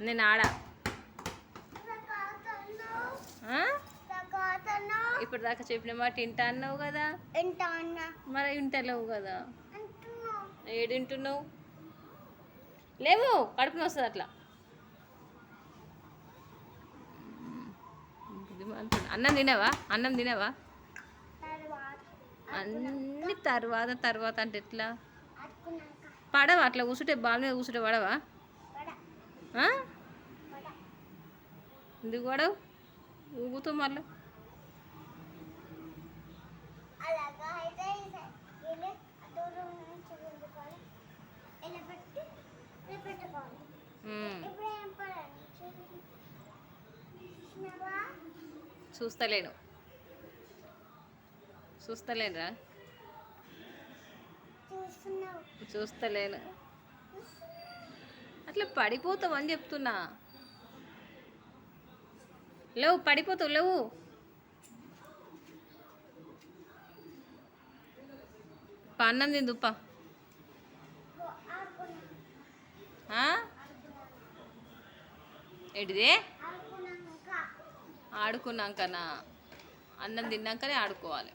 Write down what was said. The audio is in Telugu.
నేను ఆడా. ఇప్పుడు దాకా చెప్పిన మాట ఇంటా అన్నావు కదా? అన్నా మరి వింటలేవు కదా? ఏడింటున్నావు? లేవు కడుపున వస్తుంది అట్లా. అన్నం తినవా? అన్నం తినవా? అన్ని తర్వాత తర్వాత అంటే ఎట్లా? పడవా అట్లా? కూసుంటే బాల్ మీద కూసుంటే పడవా? ఇప్పుడు ఏం పడాలి చూసినావా చూస్తలేను. చూస్తలేనురా. చూస్తలేను. అట్లా పడిపోతావు అని చెప్తున్నా. లేవు పడిపోతావు లేవు. అన్నం తిందుప్ప ఏంటిదే? ఆడుకున్నాక. ఆడుకున్నాకనా? అన్నం తిన్నాకనే ఆడుకోవాలి.